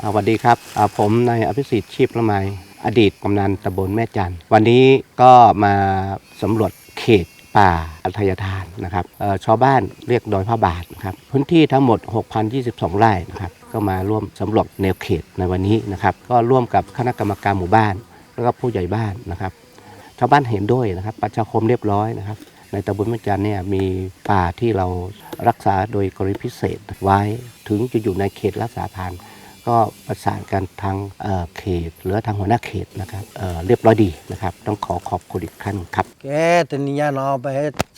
สวัสดีครับผมนายอภิสิทธิ์ชีพละไมอดีตกำนันตำบลแม่จันวันนี้ก็มาสำรวจเขตป่าอัธยทานนะครับเอ่อชาวบ้านเรียกดอยพระบาทนะครับพื้นที่ทั้งหมด 6,022 ไร่นะครับก็มาร่วมสำรวจแนวเขตในวันนี้นะครับก็ร่วมกับคณะกรรมการหมู่บ้าน แล้วก็ผู้ใหญ่บ้านนะครับชาวบ้านเห็นด้วยนะครับประชาคมเรียบร้อยนะครับในตำบลแม่จันเนี่ยมีป่าที่เรารักษาโดยกรณีพิเศษไว้ถึงจะอยู่ในเขตรักษาพันธุ์ ก็ประสานกันทางเขตหรือทางหัวหน้าเขตนะครับเเรียบร้อยดีนะครับ ต้องขอขอบคุณอีกครั้งครับแกตนิยานอไป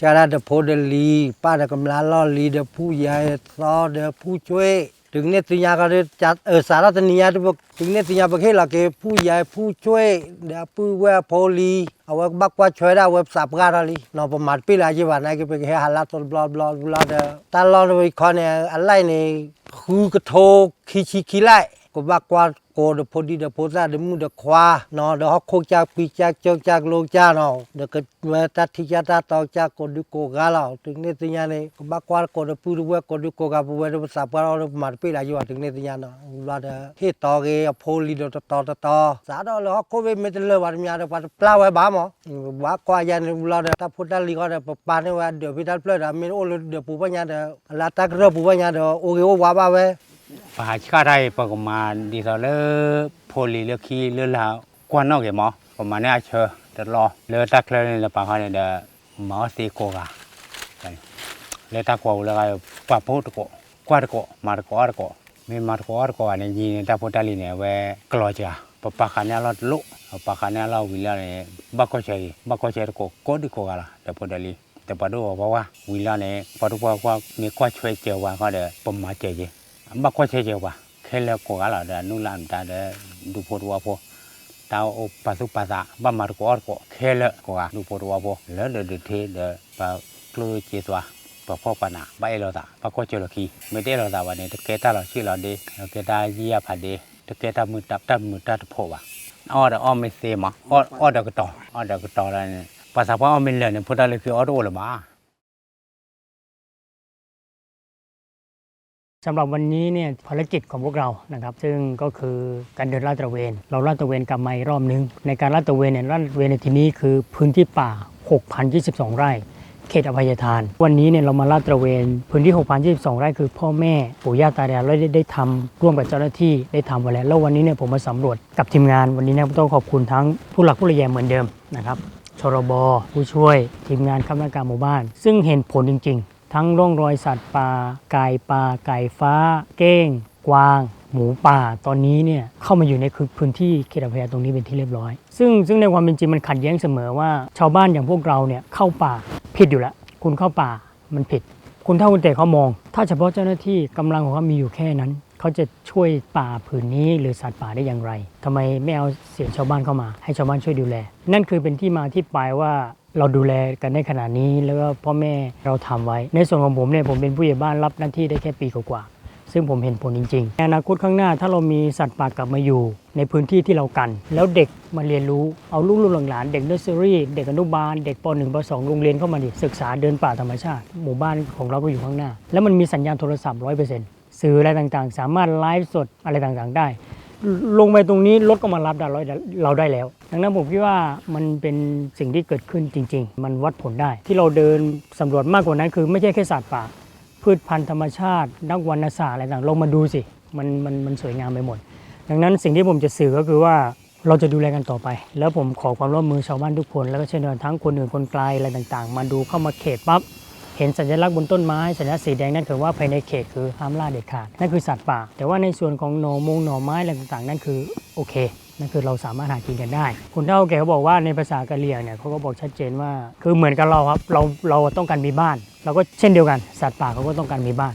ชาดาเดโพเดลีป้าเดกำลาล่อลีเดผู้ใหญ่ซอเดผู้ช่วย ถึงเนติยาก็จัดเออสารตนิยาที่บอกถึงเนติยาประเทศลาเกผู้ใหญ่ผู้ช่วยเดี๋ยวผู้แวะโพลีเอาไว้บักว่าช่วยได้เว็บสับการอะไรนอประมาทปีละจีวันไหนก็ไปเฮฮัลลาตบลอบลอบลอเดตลอดไปคอเนี่ยอะไรเนี่ยคือกระโทกขี้ชีขี้ไล่ ก็บักว่าโกเดพอดีเดโพซาเดมูเดควาเนอเดฮอกโคจากปีจากเจอกจากโลจากนอเดก็เวตัดที่จะตัดต่อจากโกดูโกกาลาถึงเนี่ติยาเนี่ก็บักว่าโกเดปูดูเวโกดูโกกาปูเวเดสับการอะไรประมาทปีละจีวันถึงเนี่ติยาเนาะบลอเดเฮตอเกอโพลีเดตตอตตอสาดอเลฮอกโคเวเมตเลวาดมีอาเดปัดปลาไว้บ้ามอว่าควายันบลอเดตาพุทธลีก็เดปปาเนี่ว่าเดี๋ยวพิทัลเพลดามินโอเลเดปูปัญญาเดลาตักเรปูปัญญาเดโอเกโอวาบาเว ปหาชาไทยประมาณดีเซลเลอร์โพลีเลือคีเลือลาวกวนนอกเหมอประมาณนี้เชอเดรอเลือตักเลยละปะเขาเนี่ยเดหมอสีโกกาเลือตักกว่าแล้วก็ปะพูดโกกวาดโกมาโกอาโกมีมาโกอาโกอันนี้ยีนตาพุทธลีเนี่ยเวกลอจ้าปะปะคันเนี่ยเราลุปะคันเนี่ยเราวิลาเนี่ยบักก็ใช่บักก็ใช่โกโกดิโกกาละตาพุทธลีแต่ปะดูว่าว่าวิลาเนี่ยปะดูว่าว่ามี အမခွက်ချေချေပါခဲလက်ကိုကလာတဲ့နူလန်တာတဲ့ဒူဖို့တော်ဖို့တောင်းအပစုပစာဘမရကောကိုခဲလက်ကိုကဒူဖို့တော်ဖို့လဲတဲ့တဲ့သေးတဲ့ပါကလိုချေသွားပဖောပနာဘိုင်လောတာပကောချေလခီမေတဲလောတာဝနေတကယ်တာလောရှိလောဒီကယ်တာကြီးရဖတ်ဒီတကယ်တာမူတပ်တပ်မူတပ်ဖို့ပါအော်ဒါအော်မေစေမအော်အော်ဒါကတော့အော်ဒါကတော့လည်းပါစာပေါ်အမင်းလည်းဖုတာလေကအော်တော်လပါ สำหรับวันนี้เนี่ยภารกิจของพวกเรานะครับซึ่งก็คือการเดินลาดตระเวน เราลาดตระเวนกลับมาอีกรอบนึง ในการลาดตระเวนเนี่ยลาดตระเวนในที่นี้คือพื้นที่ป่า 6,022 ไร่ เขตอภัยทาน วันนี้เนี่ยเรามาลาดตระเวน พื้นที่ 6,022 ไร่คือพ่อแม่ปู่ย่าตายายเราได้ได้ทำร่วมกับเจ้าหน้าที่ได้ทำไว้แล้วแล้ววันนี้เนี่ยผมมาสำรวจกับทีมงานวันนี้เนี่ยต้องขอบคุณทั้งผู้หลักผู้ใหญ่เหมือนเดิมนะครับชรบผู้ช่วยทีมงานคณะกรรมการหมู่บ้าน ซึ่งเห็นผลจริง ทั้งร่องรอยสัตว์ป่าไก่ป่าไก่ฟ้า เก้ง กวาง หมูป่าตอนนี้เนี่ยเข้ามาอยู่ในพื้นที่เขตอภัยานตรงนี้เป็นที่เรียบร้อย ซึ่งซึ่งในความเป็นจริงมันขัดแย้งเสมอว่า ชาวบ้านอย่างพวกเราเนี่ยเข้าป่าผิดอยู่แล้วคุณเข้าป่ามันผิด คุณเท่าคุณเตะเขามอง ถ้าเฉพาะเจ้าหน้าที่กำลังของเขามีอยู่แค่นั้นเขาจะช่วยป่าผืนนี้หรือสัตว์ป่าได้อย่างไรทำไมไม่เอาเสียงชาวบ้านเข้ามา ให้ชาวบ้านช่วยดูแล นั่นคือเป็นที่มาที่ไปว่า เราดูแลกันได้ขนาดนี้แล้วก็พ่อแม่เราทำไว้ ในส่วนของผมเนี่ยผมเป็นผู้ใหญ่บ้านรับหน้าที่ได้แค่ปีกว่าๆซึ่งผมเห็นผลจริงๆในอนาคตข้างหน้าถ้าเรามีสัตว์ป่ากลับมาอยู่ ในพื้นที่ที่เรากัน แล้วเด็กมาเรียนรู้เอาลูกลูกหลานเด็กเนอร์เซอรี่เด็กอนุบาลเด็กป .1 ป .2 โรงเรียนเข้ามาดิศึกษาเดินป่าธรรมชาติ หมู่บ้านของเราก็อยู่ข้างหน้า แล้วมันมีสัญญาณโทรศัพท์ร้อยเปอร์เซ็นต์สื่ออะไรต่างๆ สามารถไลฟ์สดอะไรต่างๆ ได้ ลงไปตรงนี้รถก็มารับเราได้แล้ว ดังนั้นผมคิดว่ามันเป็นสิ่งที่เกิดขึ้นจริง ๆ มันวัดผลได้ ที่เราเดินสำรวจมากกว่านั้น คือไม่ใช่แค่สัตว์ป่า พืชพันธุ์ธรรมชาติ นักวรรณศาสตร์อะไรต่างลงมาดูสิ มันมันมันสวยงามไปหมด ดังนั้นสิ่งที่ผมจะสื่อก็คือว่าเราจะดูแลกันต่อไป แล้วผมขอความร่วมมือชาวบ้านทุกคน แล้วก็เช่นเดียวกันทั้งคนอื่นคนไกลอะไรต่างๆ มาดูเข้ามาเขตปั๊บ เห็นสัญลักษณ์บนต้นไม้สัญลักษณ์สีแดงนั่นคือว่าภายในเขตคือห้ามล่าเด็ดขาดนั่นคือสัตว์ป่า แต่ว่าในส่วนของหน่อมงหน่อไม้อะไรต่างๆ นั่นคือโอเคนั่นคือเราสามารถหากินกันได้ คุณเท่าแกเขาบอกว่าในภาษากะเหรี่ยงเนี่ยเขาก็บอกชัดเจนว่า คือเหมือนกับเราครับเราเราต้องการมีบ้าน เราก็เช่นเดียวกัน สัตว์ป่าเขาก็ต้องการมีบ้าน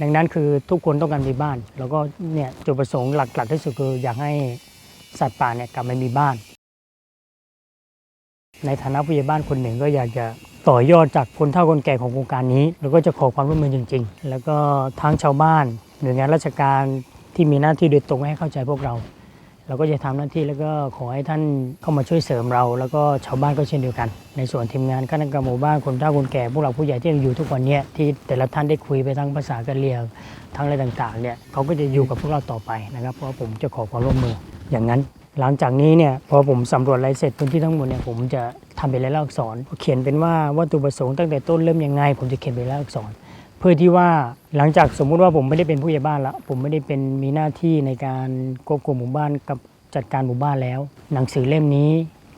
ดังนั้นคือทุกคนต้องการมีบ้าน แล้วก็เนี่ยจุดประสงค์หลักๆที่สุดคืออยากให้สัตว์ป่าเนี่ยกลับมามีบ้าน ในฐานะผู้ใหญ่บ้านคนหนึ่งก็อยากจะต่อยอดจากคนเฒ่าคนแก่ของโครงการนี้ แล้วก็จะขอความร่วมมือจริง ๆ แล้วก็ทั้งชาวบ้าน หน่วยงานราชการที่มีหน้าที่โดยตรงให้เข้าใจพวกเรา เราก็จะทำหน้าที่แล้วก็ขอให้ท่านเข้ามาช่วยเสริมเรา แล้วก็ชาวบ้านก็เช่นเดียวกัน ในส่วนทีมงานคณะกรรมหมู่บ้านคนเฒ่าคนแก่พวกเราผู้ใหญ่ที่ยังอยู่ทุกวันนี้ที่แต่ละท่านได้คุยไปทั้งภาษากะเหรี่ยงทั้งอะไรต่างๆเนี่ยเขาก็จะอยู่กับพวกเราต่อไปนะครับเพราะผมจะขอความร่วมมืออย่างนั้น หลังจากนี้เนี่ยพอผมสำรวจรายเสร็จพื้นที่ทั้งหมดเนี่ยผมจะทำเป็นลายลักษณ์อักษร เขียนเป็นว่าวัตถุประสงค์ตั้งแต่ต้นเริ่มยังไง ผมจะเขียนเป็นลายลักษณ์อักษร เพื่อที่ว่าหลังจากสมมุติว่าผมไม่ได้เป็นผู้ใหญ่บ้านละผมไม่ได้เป็นมีหน้าที่ในการควบคุมหมู่บ้านกับจัดการหมู่บ้านแล้ว หนังสือเล่มนี้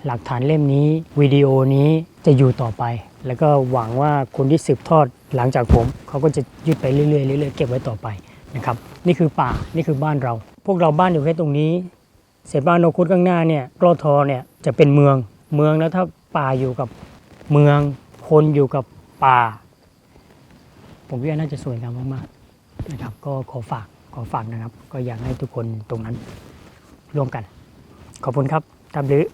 หลักฐานเล่มนี้วิดีโอนี้จะอยู่ต่อไป แล้วก็หวังว่าคนที่สืบทอดหลังจากผมเขาก็จะยึดไปเรื่อยๆเรื่อยๆเก็บไว้ต่อไปนะครับนี่คือป่านี่คือบ้านเรา พวกเราบ้านอยู่แค่ตรงนี้ เสบานโนคุดข้างหน้าเนี่ยกรอทอเนี่ยจะเป็นเมืองเมืองแล้วถ้าป่าอยู่กับเมืองคนอยู่กับป่า ผมว่าน่าจะสวยงามมากๆนะครับ ก็ขอฝากขอฝากนะครับ ก็อยากให้ทุกคนตรงนั้นร่วมกัน ขอบคุณครับตามลือ